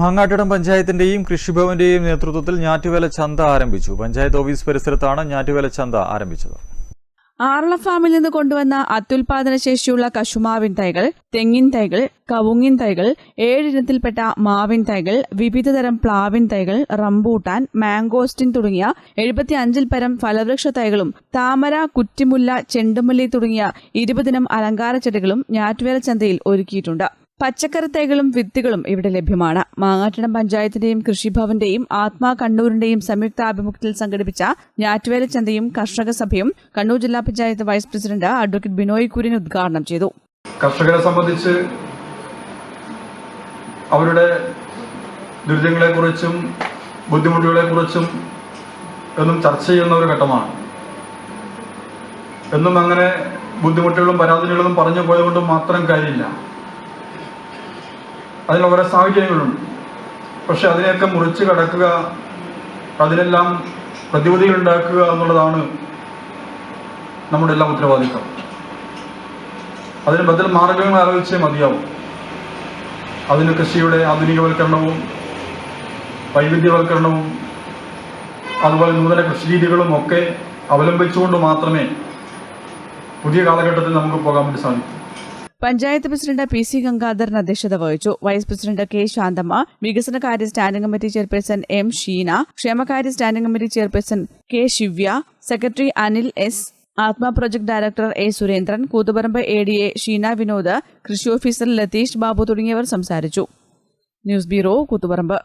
മാങ്ങാട്ടിടം പഞ്ചായത്തിന്റെയും കൃഷിഭവന്റെയും നേതൃത്വത്തിൽ ഞാറ്റുവേല ചന്ത ആരംഭിച്ചു. പഞ്ചായത്ത് ഓഫീസ് പരിസരത്താണ് ഞാറ്റുവേല ചന്ത ആരംഭിച്ചത്. ആറള ഫാമിൽ നിന്ന് കൊണ്ടുവന്ന അത്യുൽപാദന ശേഷിയുള്ള കശുമാവിൻ തൈകൾ തെങ്ങിൻ തൈകൾ കവുങ്ങിൻ തൈകൾ ഏഴിനത്തിൽപ്പെട്ട മാവിൻ തൈകൾ വിവിധതരം പ്ലാവിൻ തൈകൾ റംബൂട്ടാൻ മാംഗോസ്റ്റിൻ തുടങ്ങിയ എഴുപത്തി അഞ്ചിൽ പരം ഫലവൃക്ഷ തൈകളും താമര കുറ്റിമുല്ല ചെണ്ടുമല്ലി തുടങ്ങിയ ഇരുപതിനം അലങ്കാര ചെടികളും ഞാറ്റുവേല ചന്തയിൽ ഒരുക്കിയിട്ടുണ്ട്. പച്ചക്കറി തൈകളും വിത്തുകളും ഇവിടെ ലഭ്യമാണ്. മാങ്ങാട്ടിടം പഞ്ചായത്തിന്റെയും കൃഷിഭവന്റെയും ആത്മാ കണ്ണൂരിന്റെയും സംയുക്ത ആഭിമുഖ്യത്തിൽ സംഘടിപ്പിച്ച ഞാറ്റുവേല ചന്തയും കർഷക സഭയും കണ്ണൂർ ജില്ലാ panchayat vice president advocate Binoy Kurian ഉദ്ഘാടനം ചെയ്തു. കർഷകരെ സംബന്ധിച്ച് അവരുടെ ദുരിതങ്ങളെക്കുറിച്ചും ബുദ്ധിമുട്ടുകളെക്കുറിച്ചും എന്നും ചർച്ച ചെയ്യുന്ന ഒരു ഘട്ടമാണ്. എന്നും അങ്ങനെ ബുദ്ധിമുട്ടുകളും പരാതികളും പറഞ്ഞു പോയതുകൊണ്ട് മാത്രം കാര്യമില്ല. അതിന് ഓരോ സാഹചര്യങ്ങളുണ്ട്. പക്ഷെ അതിനെയൊക്കെ മുറിച്ച് കടക്കുക അതിനെല്ലാം പ്രതിവിധികൾ ഉണ്ടാക്കുക എന്നുള്ളതാണ് നമ്മുടെ എല്ലാം ഉത്തരവാദിത്തം. അതിന് ബദൽ മാർഗങ്ങൾ ആലോചിച്ചേ മതിയാവും. അതിന് കൃഷിയുടെ ആധുനികവൽക്കരണവും വൈവിധ്യവൽക്കരണവും അതുപോലെ നൂതന കൃഷി രീതികളും ഒക്കെ അവലംബിച്ചുകൊണ്ട് മാത്രമേ പുതിയ കാലഘട്ടത്തിൽ നമുക്ക് പോകാൻ വേണ്ടി സാധിക്കൂ. Panchayat president P C Gangadharan അധ്യക്ഷത വഹിച്ചു. വൈസ് പ്രസിഡന്റ് കെ ശാന്തമ്മ വികസനകാര്യ standing committee chairperson M Sheena ക്ഷേമകാര്യ standing committee chairperson K Shivya secretary Anil S Atma project director A Surendran Koothuparamba A D A Sheena Vinod കൃഷി officer Latheesh Babu തുടങ്ങിയവർ സംസാരിച്ചു. News bureau Koothuparamba.